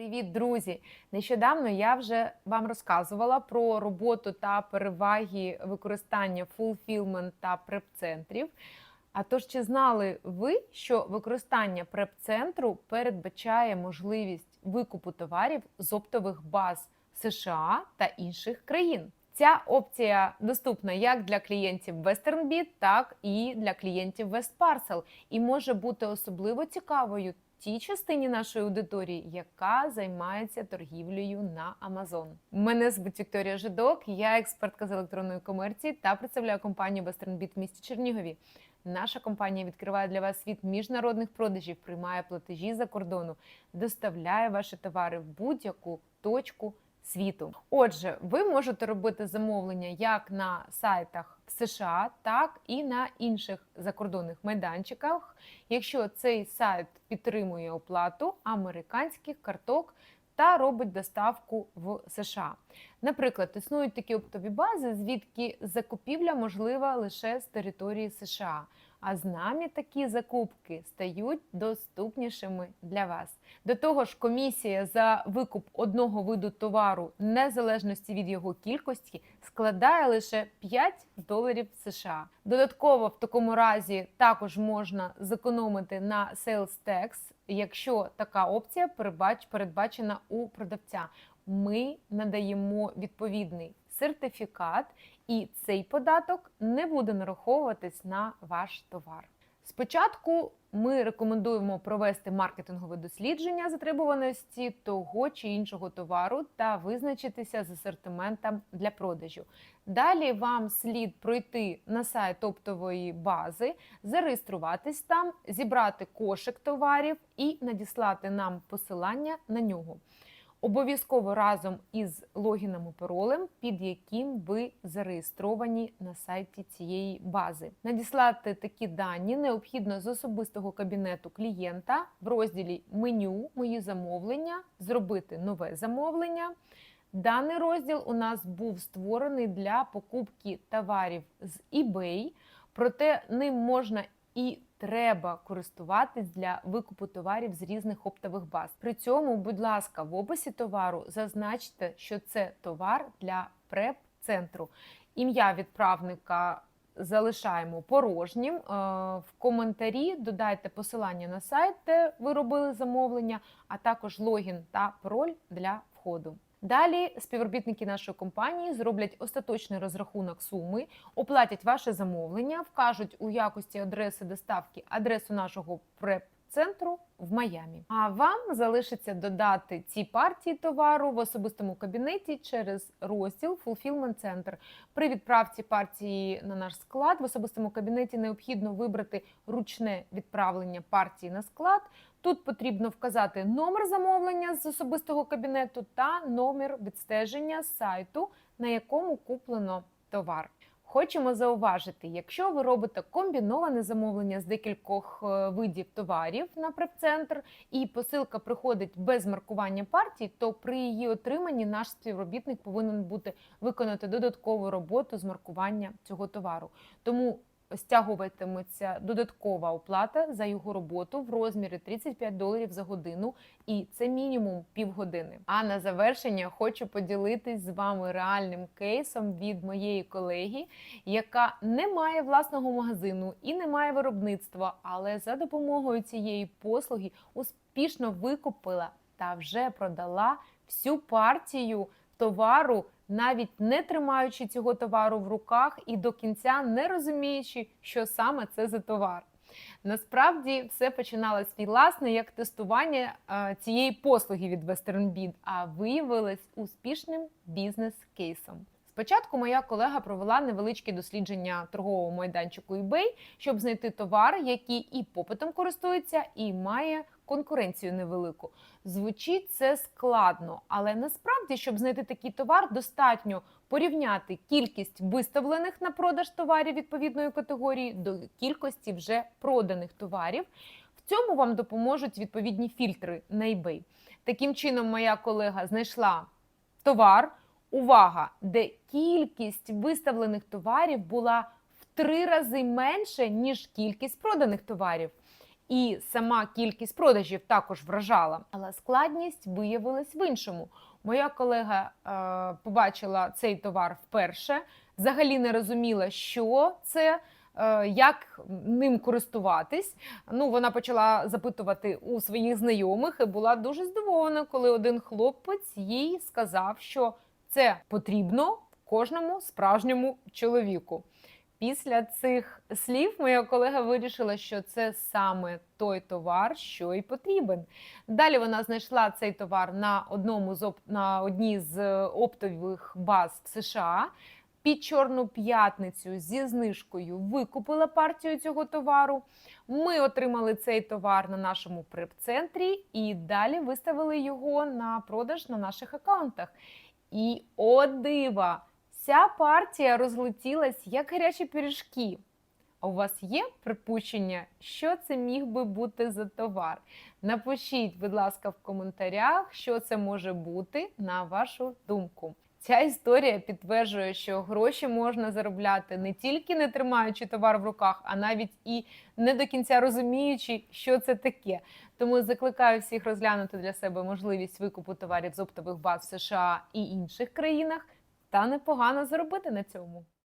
Привіт, друзі! Нещодавно я вже вам розказувала про роботу та переваги використання fulfillment та преп-центрів. А тож, чи знали ви, що використання преп-центру передбачає можливість викупу товарів з оптових баз США та інших країн? Ця опція доступна як для клієнтів WesternBit, так і для клієнтів WestParcel і може бути особливо цікавою тій частині нашої аудиторії, яка займається торгівлею на Amazon. Мене звуть Вікторія Жидок, я експертка з електронної комерції та представляю компанію WesternBit в місті Чернігові. Наша компанія відкриває для вас світ міжнародних продажів, приймає платежі за кордону, доставляє ваші товари в будь-яку точку світу. Отже, ви можете робити замовлення як на сайтах в США, так і на інших закордонних майданчиках, якщо цей сайт підтримує оплату американських карток та робить доставку в США. Наприклад, існують такі оптові бази, звідки закупівля можлива лише з території США. А з нами такі закупки стають доступнішими для вас. До того ж, комісія за викуп одного виду товару, незалежності від його кількості, складає лише 5 доларів США. Додатково в такому разі також можна зекономити на sales tax, якщо така опція передбачена у продавця. Ми надаємо відповідний сертифікат, і цей податок не буде нараховуватись на ваш товар. Спочатку ми рекомендуємо провести маркетингове дослідження затребуваності того чи іншого товару та визначитися з асортиментом для продажу. Далі вам слід пройти на сайт оптової бази, зареєструватись там, зібрати кошик товарів і надіслати нам посилання на нього. Обов'язково разом із логіном і паролем, під яким ви зареєстровані на сайті цієї бази. Надіслати такі дані необхідно з особистого кабінету клієнта в розділі Меню Мої замовлення, зробити нове замовлення. Даний розділ у нас був створений для покупки товарів з eBay, проте ним можна і треба користуватись для викупу товарів з різних оптових баз. При цьому, будь ласка, в описі товару зазначте, що це товар для преп-центру. Ім'я відправника залишаємо порожнім. Е, В коментарі додайте посилання на сайт, де ви робили замовлення, а також логін та пароль для входу. Далі співробітники нашої компанії зроблять остаточний розрахунок суми, оплатять ваше замовлення, вкажуть у якості адреси доставки адресу нашого преп-центру в Майамі. А вам залишиться додати ці партії товару в особистому кабінеті через розділ Fulfillment Center. При відправці партії на наш склад в особистому кабінеті необхідно вибрати ручне відправлення партії на склад. Тут потрібно вказати номер замовлення з особистого кабінету та номер відстеження сайту, на якому куплено товар. Хочемо зауважити, якщо ви робите комбіноване замовлення з декількох е, видів товарів на преп-центр і посилка приходить без маркування партій, то при її отриманні наш співробітник повинен бути виконати додаткову роботу з маркування цього товару. Тому стягуватиметься додаткова оплата за його роботу в розмірі 35 доларів за годину, і це мінімум півгодини. А на завершення хочу поділитись з вами реальним кейсом від моєї колеги, яка не має власного магазину і не має виробництва, але за допомогою цієї послуги успішно викупила та вже продала всю партію товару, навіть не тримаючи цього товару в руках і до кінця не розуміючи, що саме це за товар. Насправді все починалось від власне як тестування цієї послуги від WesternBid, а виявилось успішним бізнес-кейсом. Спочатку моя колега провела невеличке дослідження торгового майданчику eBay, щоб знайти товар, який і попитом користується, і має конкуренцію невелику. Звучить це складно, але насправді, щоб знайти такий товар, достатньо порівняти кількість виставлених на продаж товарів відповідної категорії до кількості вже проданих товарів. В цьому вам допоможуть відповідні фільтри на eBay. Таким чином, моя колега знайшла товар. Увага, де кількість виставлених товарів була в три рази менше, ніж кількість проданих товарів. і сама кількість продажів також вражала. Але складність виявилась в іншому. Моя колега е, побачила цей товар вперше, взагалі не розуміла, що це. е, Як ним користуватись? Ну, вона почала запитувати у своїх знайомих і була дуже здивована, коли один хлопець їй сказав, що це потрібно кожному справжньому чоловіку. Після цих слів моя колега вирішила, що це саме той товар, що й потрібен. Далі вона знайшла цей товар на одному з на одній з оптових баз в США. Під Чорну п'ятницю зі знижкою викупила партію цього товару. Ми отримали цей товар на нашому преп-центрі і далі виставили його на продаж на наших аккаунтах. І о дива! Ця партія розлетілась як гарячі пиріжки. А у вас є припущення, що це міг би бути за товар? Напишіть, будь ласка, в коментарях, що це може бути на вашу думку. Ця історія підтверджує, що гроші можна заробляти не тільки не тримаючи товар в руках, а навіть і не до кінця розуміючи, що це таке. Тому закликаю всіх розглянути для себе можливість викупу товарів з оптових баз в США і інших країнах та непогано заробити на цьому.